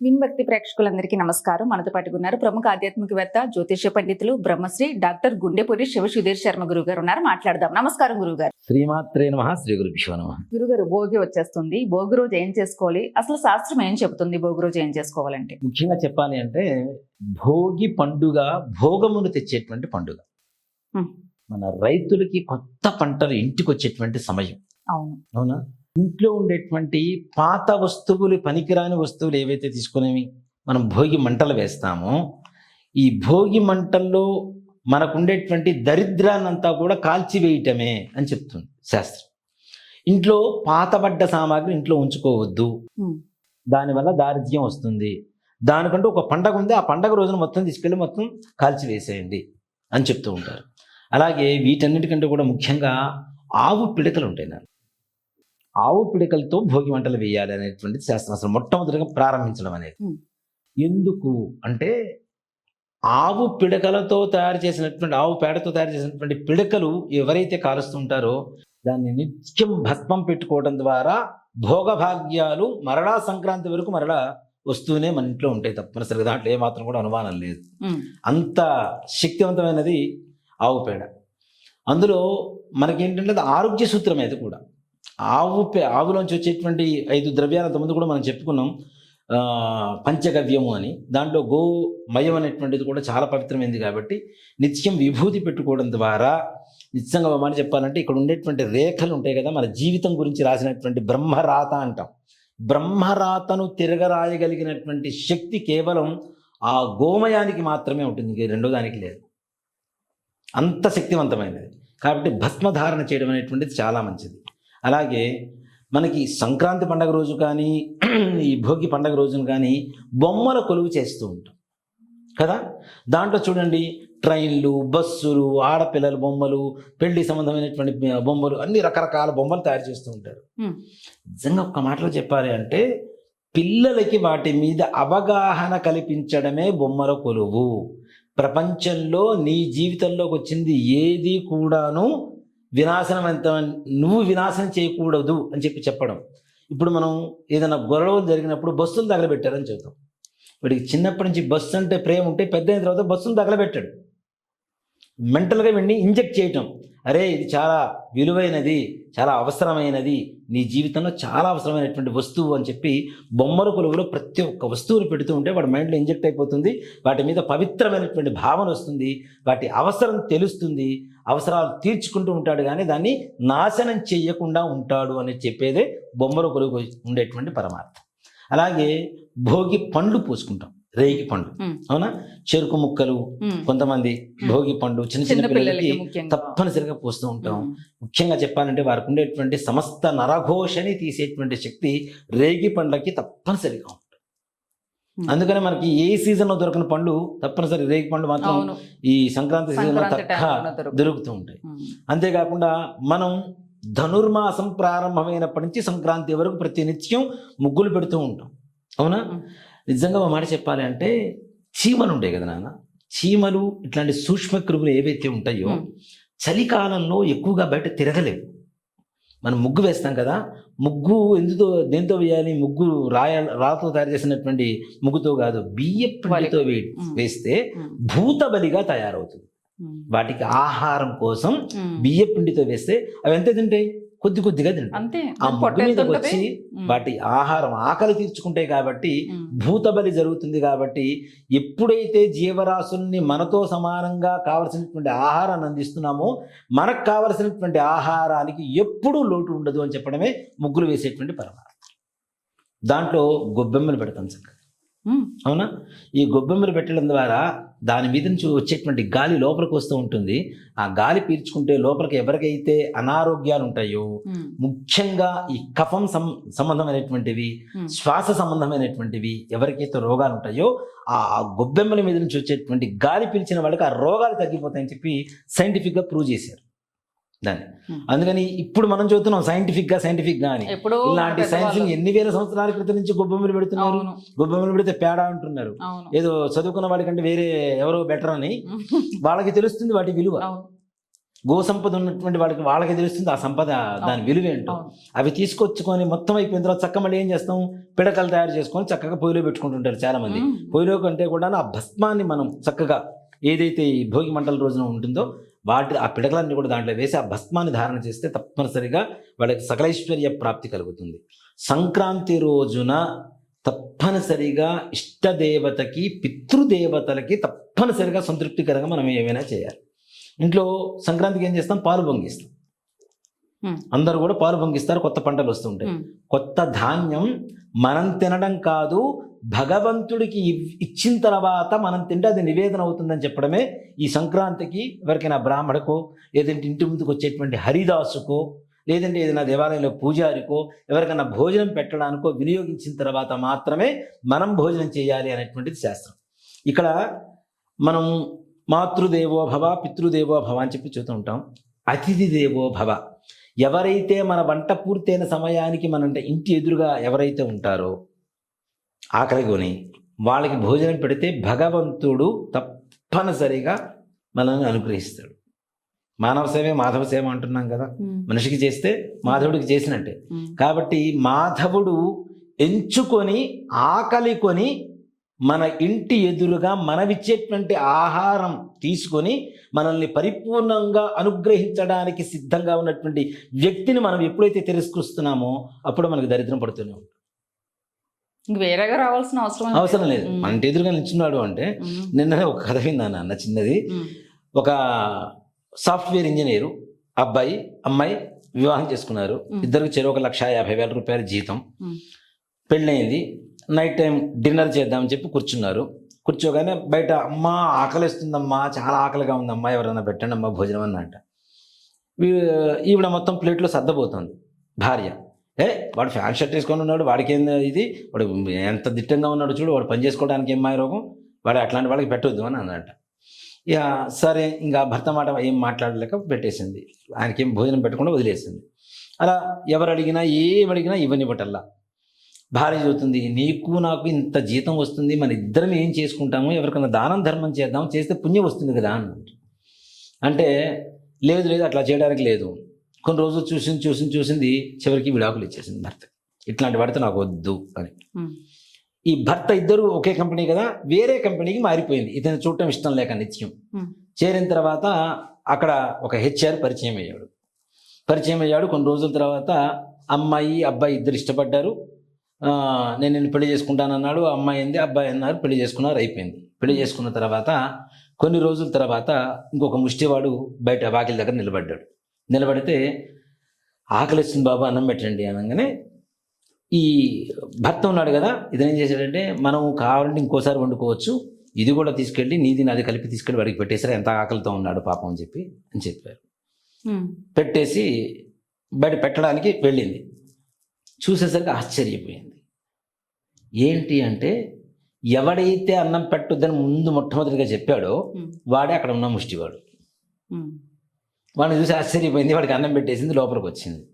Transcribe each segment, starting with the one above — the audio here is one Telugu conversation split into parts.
విన్భక్తి ప్రేక్షకులందరికీ నమస్కారం. మనతో పాటు ఉన్నారు ప్రముఖ ఆధ్యాత్మికవేత్త జ్యోతిష పండితులు బ్రహ్మశ్రీ డాక్టర్ గుండెపూరి శివ సుధీర్ శర్మ గురువు గారు ఉన్నారు. మాట్లాడదాం. నమస్కారం గురువు గారు శ్రీమాత్రే నమ. శ్రీ నమ. గురుగారు భోగి వచ్చేస్తుంది. భోగి రోజు ఏం చేసుకోవాలి? అసలు శాస్త్రం ఏం చెబుతుంది భోగి రోజు ఏం చేసుకోవాలంటే? ముఖ్యంగా చెప్పాలి అంటే భోగి పండుగ భోగమును తెచ్చేటువంటి పండుగ. మన రైతులకి కొత్త పంటలు ఇంటికి వచ్చేటువంటి సమయం. అవును. అవునా? ఇంట్లో ఉండేటువంటి పాత వస్తువులు పనికిరాని వస్తువులు ఏవైతే తీసుకునేవి మనం భోగి మంటలు వేస్తామో ఈ భోగి మంటల్లో మనకు ఉండేటువంటి దరిద్రాన్నంతా కూడా కాల్చివేయటమే అని చెప్తుంది శాస్త్రం. ఇంట్లో పాతబడ్డ సామాగ్రి ఇంట్లో ఉంచుకోవద్దు. దానివల్ల దారిద్ర్యం వస్తుంది. దానికంటూ ఒక పండగ ఉంది. ఆ పండగ రోజున మొత్తం తీసుకెళ్ళి మొత్తం కాల్చివేసేయండి అని చెప్తూ ఉంటారు. అలాగే వీటన్నిటికంటే కూడా ముఖ్యంగా ఆవు పిడకలు ఉంటాయి నాకు ఆవు పిడకలతో భోగి మంటలు వేయాలి అనేటువంటిది శాస్త్రం అసలు మొట్టమొదటిగా ప్రారంభించడం అనేది. ఎందుకు అంటే ఆవు పిడకలతో తయారు చేసినటువంటి ఆవు పేడతో తయారు చేసినటువంటి పిడకలు ఎవరైతే కాలుస్తుంటారో దాన్ని నిత్యం భస్మం పెట్టుకోవడం ద్వారా భోగభాగ్యాలు మరలా సంక్రాంతి వరకు మరలా వస్తూనే మన ఇంట్లో ఉంటాయి తప్పనిసరిగా. దాంట్లో ఏమాత్రం కూడా అనుమానం లేదు. అంత శక్తివంతమైనది ఆవు పేడ. అందులో మనకేంటంటే ఆరోగ్య సూత్రం అది కూడా. ఆవు పే ఆవులోంచి వచ్చేటువంటి ఐదు ద్రవ్యాలు ముందు కూడా మనం చెప్పుకున్నాం. పంచగవ్యము అని. దాంట్లో గోమయం అనేటువంటిది కూడా చాలా పవిత్రమైంది కాబట్టి నిత్యం విభూతి పెట్టుకోవడం ద్వారా నిత్యంగా ఒక చెప్పాలంటే ఇక్కడ ఉండేటువంటి రేఖలు ఉంటాయి కదా మన జీవితం గురించి రాసినటువంటి బ్రహ్మరాత అంటాం. బ్రహ్మరాతను తిరగరాయగలిగినటువంటి శక్తి కేవలం ఆ గోమయానికి మాత్రమే ఉంటుంది రెండో దానికి లేదు. అంత శక్తివంతమైనది. కాబట్టి భస్మధారణ చేయడం అనేటువంటిది చాలా మంచిది. అలాగే మనకి సంక్రాంతి పండగ రోజు కానీ ఈ భోగి పండగ రోజున కానీ బొమ్మల కొలువు చేస్తూ ఉంటాం. కదా? దాంట్లో చూడండి ట్రైన్లు బస్సులు ఆడపిల్లల బొమ్మలు పెళ్ళి సంబంధమైనటువంటి బొమ్మలు అన్ని రకరకాల బొమ్మలు తయారు చేస్తూ ఉంటారు. నిజంగా ఒక మాటలో చెప్పాలి అంటే పిల్లలకి వాటి మీద అవగాహన కల్పించడమే బొమ్మల కొలువు. ప్రపంచంలో నీ జీవితంలోకి వచ్చింది ఏది కూడాను వినాశనం ఎంత? నువ్వు వినాశనం చేయకూడదు అని చెప్పి చెప్పడం. ఇప్పుడు మనం ఏదైనా గొడవలు జరిగినప్పుడు బస్సులు తగలబెట్టారని చెబుతాం. వీడికి చిన్నప్పటి నుంచి బస్సు అంటే ప్రేమ ఉంటే పెద్ద అయిన తర్వాత బస్సును తగలబెట్టాడు. మెంటల్గా వీడిని ఇంజెక్ట్ చేయటం. అరే ఇది చాలా విలువైనది చాలా అవసరమైనది నీ జీవితంలో చాలా అవసరమైనటువంటి వస్తువు అని చెప్పి బొమ్మల కొలువులో ప్రతి ఒక్క వస్తువుని పెడుతూ ఉంటే వాడి మైండ్లో ఇంజెక్ట్ అయిపోతుంది. వాటి మీద పవిత్రమైనటువంటి భావన వస్తుంది. వాటి అవసరం తెలుస్తుంది. అవసరాలు తీర్చుకుంటూ ఉంటాడు కానీ దాన్ని నాశనం చేయకుండా ఉంటాడు అని చెప్పేదే బొమ్మల కొలువు ఉండేటువంటి పరమార్థం. అలాగే భోగి పండ్లు పూసుకుంటాం. రేగి ఉమ్, అవునా? చెరుకు ముక్కలు. కొంతమంది భోగి పండు చిన్న చిన్న పిల్లలకి తప్పనిసరిగా పోస్తూ ఉంటాం. ముఖ్యంగా చెప్పాలంటే వారికి ఉండేటువంటి సమస్త నరఘోషని తీసేటువంటి శక్తి రేగి పండ్లకి తప్పనిసరిగా ఉంటుంది. అందుకనే మనకి ఏ సీజన్లో దొరకని పండు తప్పనిసరి రేగి పండు మాత్రం ఈ సంక్రాంతి సీజన్లో సంక్రాంతి తక్కువ. దొరుకుతూ ఉంటాయి. అంతేకాకుండా మనం ధనుర్మాసం ప్రారంభమైనప్పటి నుంచి సంక్రాంతి వరకు ప్రతి నిత్యం ముగ్గులు పెడుతూ ఉంటాం. అవునా. నిజంగా ఒక మాట చెప్పాలి అంటే చీమలు ఉంటాయి కదా నాన్న. చీమలు ఇట్లాంటి సూక్ష్మ క్రిములు ఏవైతే ఉంటాయో చలికాలంలో ఎక్కువగా బయట తిరగలేవు. మనం ముగ్గు వేస్తాం కదా ముగ్గు ఎందుతో దేంతో వేయాలి? ముగ్గు రాయ రాతో తయారు చేసినటువంటి ముగ్గుతో కాదు బియ్య పిండితో వే. వేస్తే భూతబలిగా తయారవుతుంది. వాటికి ఆహారం కోసం. బియ్య పిండితో వేస్తే అవి ఎంత తింటాయి? కొద్ది కొద్దిగా అంతే ఆ ముగ్గు మీదకి? వచ్చి వాటి ఆహారం ఆకలి తీర్చుకుంటాయి కాబట్టి భూతబలి జరుగుతుంది కాబట్టి ఎప్పుడైతే జీవరాశుల్ని మనతో సమానంగా కావలసినటువంటి ఆహారాన్ని అందిస్తున్నామో మనకు కావలసినటువంటి ఆహారానికి ఎప్పుడూ లోటు ఉండదు అని చెప్పడమే ముగ్గులు వేసేటువంటి పరమార్థం. దాంట్లో గొబ్బెమ్మలు పెడతాం చక్కగా అవునా? ఈ గొబ్బెమ్మలు పెట్టడం ద్వారా దాని మీద నుంచి వచ్చేటువంటి గాలి లోపలికి వస్తూ ఉంటుంది. ఆ గాలి పీల్చుకుంటే లోపలికి ఎవరికైతే అనారోగ్యాలు ఉంటాయో ముఖ్యంగా ఈ కఫం సం సంబంధమైనటువంటివి. శ్వాస సంబంధమైనటువంటివి ఎవరికైతే రోగాలు ఉంటాయో ఆ గొబ్బెమ్మల మీద నుంచి వచ్చేటువంటి గాలి పీల్చిన వాళ్ళకి ఆ రోగాలు తగ్గిపోతాయని చెప్పి సైంటిఫిక్గా ప్రూవ్ చేశారు. దాన్ని. అందుకని ఇప్పుడు మనం చూస్తున్నాం సైంటిఫిక్గా సైంటిఫిక్గా అని. ఎప్పుడో ఇలాంటి మన సైన్స్. ఎన్ని వేల సంవత్సరాల క్రితం నుంచి గొబ్బెమ్మలు పెడుతున్నారు? గొబ్బెమ్మలు పెడితే పేడ అంటున్నారు. ఏదో చదువుకున్న వాడికంటే వేరే ఎవరో బెటర్ అని. వాళ్ళకి తెలుస్తుంది వాటి విలువ. గో సంపద ఉన్నటువంటి వాళ్ళకి వాళ్ళకి తెలుస్తుంది ఆ సంపద దాని విలువ ఏంటో. అవి తీసుకొచ్చుకొని మొత్తం అయిపోయిన తర్వాత చక్క మళ్ళీ ఏం చేస్తాం? పిడకలు తయారు చేసుకొని చక్కగా పొయ్యిలో పెట్టుకుంటుంటారు చాలా మంది. పొయ్యిలో కంటే కూడా ఆ భస్మాన్ని మనం చక్కగా ఏదైతే ఈ భోగి మంటల రోజున ఉంటుందో వాటి ఆ పిడకలన్నీ కూడా దాంట్లో వేసి ఆ భస్మాన్ని ధారణ చేస్తే తప్పనిసరిగా వాళ్ళకి సకలైశ్వర్య ప్రాప్తి కలుగుతుంది. సంక్రాంతి రోజున తప్పనిసరిగా ఇష్టదేవతకి పితృదేవతలకి తప్పనిసరిగా సంతృప్తికరంగా మనం ఏమైనా చేయాలి. ఇంట్లో సంక్రాంతికి ఏం చేస్తాం? పాలు పొంగిస్తాం. అందరూ కూడా పాలు పొంగిస్తారు కొత్త పంటలు వస్తుంటాయి. కొత్త ధాన్యం మనం తినడం కాదు భగవంతుడికి ఇచ్చిన తర్వాత మనం తింటే అది నివేదన అవుతుందని చెప్పడమే ఈ సంక్రాంతికి ఎవరికైనా బ్రాహ్మణకో లేదంటే ఇంటి ముందుకు వచ్చేటువంటి హరిదాసుకో లేదంటే ఏదైనా దేవాలయంలో పూజారికో ఎవరికైనా భోజనం పెట్టడానికో వినియోగించిన తర్వాత మాత్రమే మనం భోజనం చేయాలి అనేటువంటిది శాస్త్రం. ఇక్కడ మనం మాతృదేవో భవ పితృదేవో భవ అని చెప్పి చూస్తూ ఉంటాం. అతిథి దేవో భవ. ఎవరైతే మన వంట పూర్తయిన సమయానికి మన ఇంటి ఎదురుగా ఎవరైతే ఉంటారో ఆకలి కొని వాళ్ళకి భోజనం పెడితే భగవంతుడు తప్పనిసరిగా మనల్ని అనుగ్రహిస్తాడు మానవ సేవే మాధవ సేవ అంటున్నాం కదా. మనిషికి చేస్తే మాధవుడికి చేసినట్టే. కాబట్టి మాధవుడు ఎంచుకొని ఆకలి కొని మన ఇంటి ఎదురుగా మనమిచ్చేటువంటి ఆహారం తీసుకొని మనల్ని పరిపూర్ణంగా అనుగ్రహించడానికి సిద్ధంగా ఉన్నటువంటి వ్యక్తిని మనం ఎప్పుడైతే తిరస్కరిస్తున్నామో అప్పుడు మనకు దరిద్రం పడుతూనే ఉంటుంది ఇంక వేరేగా రావాల్సిన అవసరం అవసరం లేదు. మన ఎదురుగా నిల్చున్నాడు అంటే ఉమ్. నిన్ననే ఒక కథ విన్నాను అన్న చిన్నది. ఒక సాఫ్ట్వేర్ ఇంజనీరు అబ్బాయి అమ్మాయి వివాహం చేసుకున్నారు మ్. ఇద్దరికి చెరు ఒక లక్ష యాభై వేల రూపాయల జీతం మ్. పెళ్ళయింది నైట్ టైం డిన్నర్ చేద్దామని చెప్పి కూర్చున్నారు కూర్చోగానే బయట అమ్మ ఆకలిస్తుందమ్మా చాలా ఆకలిగా ఉందమ్మా ఎవరైనా పెట్టండి అమ్మా భోజనం అన్నట్ట ఈవిడ మొత్తం ప్లేట్లో సర్దబోతోంది భార్య ఏ వాడు ఫ్యాన్ షర్ట్ వేసుకొని ఉన్నాడు వాడికి ఇది? వాడు ఎంత దిట్టంగా ఉన్నాడు చూడు వాడు పని చేసుకోవడానికి ఏం రోగం? వాడు అట్లాంటి వాళ్ళకి పెట్టొద్దు అని అన్నట ఇక సరే ఇంకా భర్త మాట ఏం మాట్లాడలేక పెట్టేసింది. ఆయనకేం భోజనం పెట్టకుండా వదిలేసింది. అలా ఎవరు అడిగినా ఏం అడిగినా ఇవ్వనివ్వటల్లా భార్య చదువుతుంది నీకు నాకు ఇంత జీతం వస్తుంది మన ఇద్దరం ఏం చేసుకుంటాము? ఎవరికైనా దానం ధర్మం చేద్దాం చేస్తే పుణ్యం వస్తుంది కదా అన్నట్టు అంటే లేదు లేదు అట్లా చేయడానికి లేదు. కొన్ని రోజులు చూసింది చూసింది చూసింది చివరికి విడాకులు ఇచ్చేసింది భర్త. ఇట్లాంటి వాడితే నాకు వద్దు అని. ఈ భర్త ఇద్దరు ఒకే కంపెనీ కదా వేరే కంపెనీకి మారిపోయింది. ఇతను చూడటం ఇష్టం లేక నిత్యం. చేరిన తర్వాత అక్కడ ఒక హెచ్ఆర్ పరిచయం అయ్యాడు. పరిచయం అయ్యాడు. కొన్ని రోజుల తర్వాత అమ్మాయి అబ్బాయి ఇద్దరు ఇష్టపడ్డారు. నేను నిన్ను పెళ్ళి చేసుకుంటానన్నాడు. అమ్మాయి ఏంది? అబ్బాయి అన్నారు పెళ్ళి చేసుకున్నారు అయిపోయింది. పెళ్ళి చేసుకున్న తర్వాత కొన్ని రోజుల తర్వాత ఇంకొక ముష్టివాడు బయట వాకిలి దగ్గర నిలబడ్డాడు. నిలబడితే ఆకలిస్తుంది బాబు అన్నం పెట్టండి అనగానే ఈ భర్త ఉన్నాడు కదా ఇతను ఏం చేశాడంటే మనం కావాలంటే ఇంకోసారి వండుకోవచ్చు ఇది కూడా తీసుకెళ్ళి నీది నాది కలిపి తీసుకెళ్ళి వాడికి పెట్టేసారు ఎంత ఆకలితో ఉన్నాడు పాపం అని చెప్పి అని చెప్పారు. పెట్టేసి బయట పెట్టడానికి వెళ్ళింది చూసేసరికి ఆశ్చర్యపోయింది ఏంటి అంటే ఎవడైతే అన్నం పెట్టొద్దని ముందు మొట్టమొదటిగా చెప్పాడో. వాడే అక్కడ ఉన్న ముష్టివాడు. వాడిని చూసి ఆశ్చర్యపోయింది వాడికి అన్నం పెట్టేసింది లోపలికి వచ్చింది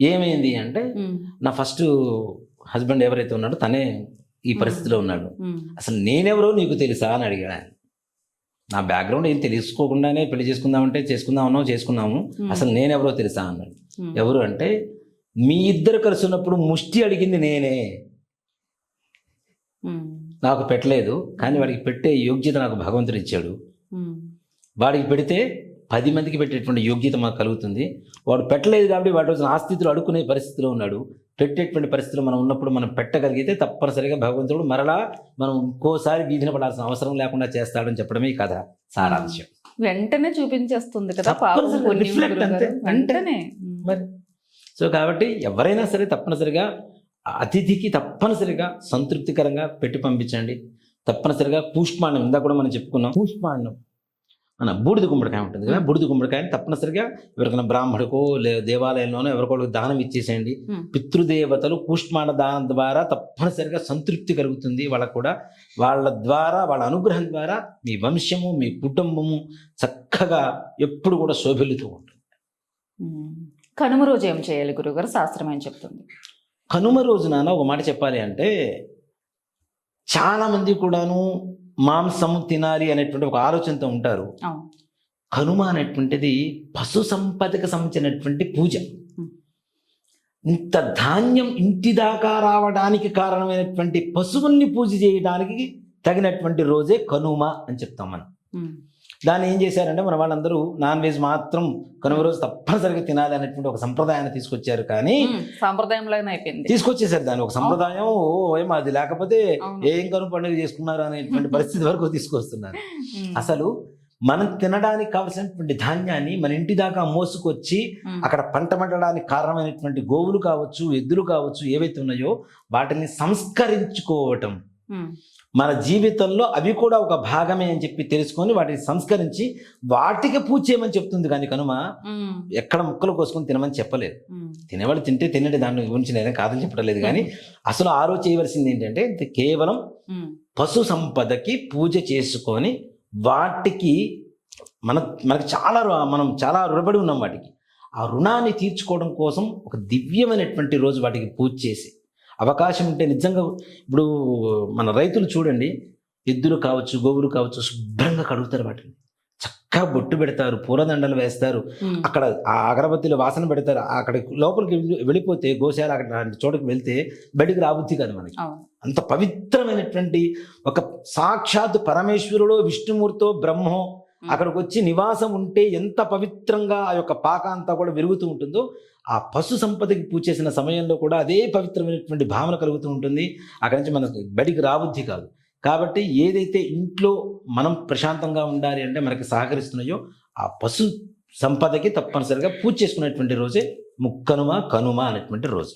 ఏమైంది అంటే. నా ఫస్ట్ హస్బెండ్ ఎవరైతే ఉన్నాడో తనే ఈ పరిస్థితిలో ఉన్నాడు. అసలు నేనెవరో నీకు తెలుసా అని అడిగాడు ఆయన నా బ్యాక్గ్రౌండ్ ఏం తెలుసుకోకుండానే పెళ్ళి చేసుకుందామంటే చేసుకుందామనో చేసుకున్నాము. అసలు నేనెవరో తెలుసా అన్నాడు. ఎవరు అంటే మీ ఇద్దరు కలిసి ఉన్నప్పుడు ముష్టి అడిగింది నేనే. నాకు పెట్టలేదు కానీ వాడికి పెట్టే యోగ్యత నాకు భగవంతుడు ఇచ్చాడు. వాడికి పెడితే పది మందికి పెట్టేటువంటి యోగ్యత మాకు కలుగుతుంది. వాడు పెట్టలేదు కాబట్టి వాడి రోజున ఆ స్థితిలో అడుక్కునే పరిస్థితిలో ఉన్నాడు. పెట్టేటువంటి పరిస్థితిలో మనం ఉన్నప్పుడు మనం పెట్టగలిగితే తప్పనిసరిగా భగవంతుడు మరలా మనం ఇంకోసారి వీధిన పడాల్సిన అవసరం లేకుండా చేస్తాడని చెప్పడమే ఈ కథ సారాంశం. వెంటనే చూపించేస్తుంది కదా. వెంటనే. మరి సో కాబట్టి ఎవరైనా సరే తప్పనిసరిగా అతిథికి తప్పనిసరిగా సంతృప్తికరంగా పెట్టి పంపించండి. తప్పనిసరిగా పూష్మాండం ఇందాక కూడా మనం చెప్పుకున్నాం. పూష్మాండం మన బూడిద గుమ్మడికాయ ఉంటుంది కదా బూడిద గుమ్మడికాయని తప్పనిసరిగా ఎవరికైనా బ్రాహ్మడికో లే దేవాలయంలోనో ఎవరికో దానం ఇచ్చేసేయండి. పితృదేవతలు కూష్మాండ దానం ద్వారా తప్పనిసరిగా సంతృప్తి కలుగుతుంది వాళ్ళకు కూడా. వాళ్ళ ద్వారా వాళ్ళ అనుగ్రహం ద్వారా మీ వంశము మీ కుటుంబము చక్కగా ఎప్పుడు కూడా శోభిల్లుతూ ఉంటుంది. కనుమ రోజు ఏం చేయాలి గురుగారు శాస్త్రం ఏం చెప్తుంది? కనుమ రోజున ఒక మాట చెప్పాలి అంటే చాలా మంది కూడాను మాంసం తినాలి అనేటువంటి ఒక ఆలోచనతో ఉంటారు. కనుమ అనేటువంటిది పశు సంపదకు సంబంధించినటువంటి పూజ. ఇంత ధాన్యం ఇంటి దాకా రావడానికి కారణమైనటువంటి పశువుల్ని పూజ చేయడానికి తగినటువంటి రోజే కనుమ అని చెప్తాం మనం. దాన్ని ఏం చేశారంటే మన వాళ్ళందరూ నాన్ వెజ్ మాత్రం కనుమ రోజు తప్పనిసరిగా తినాలి అనేటువంటి ఒక సంప్రదాయాన్ని తీసుకొచ్చారు. కానీ సాంప్రదాయంలోనే అయిపోయింది. తీసుకొచ్చేసారు దాన్ని. ఒక సంప్రదాయం ఏమో అది లేకపోతే. ఏం కను పండుగ చేసుకున్నారు అనేటువంటి పరిస్థితి వరకు తీసుకొస్తున్నారు. అసలు మనం తినడానికి కావలసినటువంటి ధాన్యాన్ని మన ఇంటి దాకా మోసుకొచ్చి అక్కడ పంట పండడానికి కారణమైనటువంటి గోవులు కావచ్చు ఎద్దులు కావచ్చు ఏవైతే ఉన్నాయో వాటిని సంస్కరించుకోవటం. మన జీవితంలో అవి కూడా ఒక భాగమే అని చెప్పి తెలుసుకొని వాటిని సంస్కరించి వాటికి పూజ చేయమని చెప్తుంది కానీ కనుమ ఎక్కడ ముక్కలు కోసుకొని తినమని చెప్పలేదు. తినేవాళ్ళు తింటే తినండి దాని గురించి నేనే కాదని చెప్పడం లేదు కానీ అసలు ఆ రోజు చేయవలసింది ఏంటంటే కేవలం పశు సంపదకి పూజ చేసుకొని వాటికి మన మనకి చాలా మనం చాలా రుణపడి ఉన్నాం వాటికి. ఆ రుణాన్ని తీర్చుకోవడం కోసం ఒక దివ్యమైనటువంటి రోజు వాటికి పూజ చేసి అవకాశం ఉంటే నిజంగా ఇప్పుడు మన రైతులు చూడండి ఎద్దులు కావచ్చు గోవులు కావచ్చు శుభ్రంగా కడుగుతారు వాటిని. చక్కగా బొట్టు పెడతారు పూలదండలు వేస్తారు. అక్కడ ఆ అగరబత్తిలో వాసన పెడతారు. అక్కడ లోపలికి వెళ్ళి- వెళ్ళిపోతే గోశాల అక్కడ చోటుకి వెళ్తే బయటికి రాబుద్ది కాదు మనకి. అంత పవిత్రమైనటువంటి ఒక సాక్షాత్ పరమేశ్వరుడో విష్ణుమూర్తో బ్రహ్మో అక్కడికి వచ్చి నివాసం ఉంటే ఎంత పవిత్రంగా ఆ యొక్క పాక అంతా కూడా విరుగుతూ ఉంటుందో ఆ పశు సంపదకి పూజ చేసిన సమయంలో కూడా అదే పవిత్రమైనటువంటి భావన కలుగుతూ ఉంటుంది. అక్కడి నుంచి మనకు బడికి రాబుద్ధి కాదు. కాబట్టి ఏదైతే ఇంట్లో మనం ప్రశాంతంగా ఉండాలి అంటే మనకి సహకరిస్తున్నాయో ఆ పశు సంపదకి తప్పనిసరిగా పూజ చేసుకునేటువంటి రోజే ముక్కనుమ కనుమ అనేటువంటి రోజు.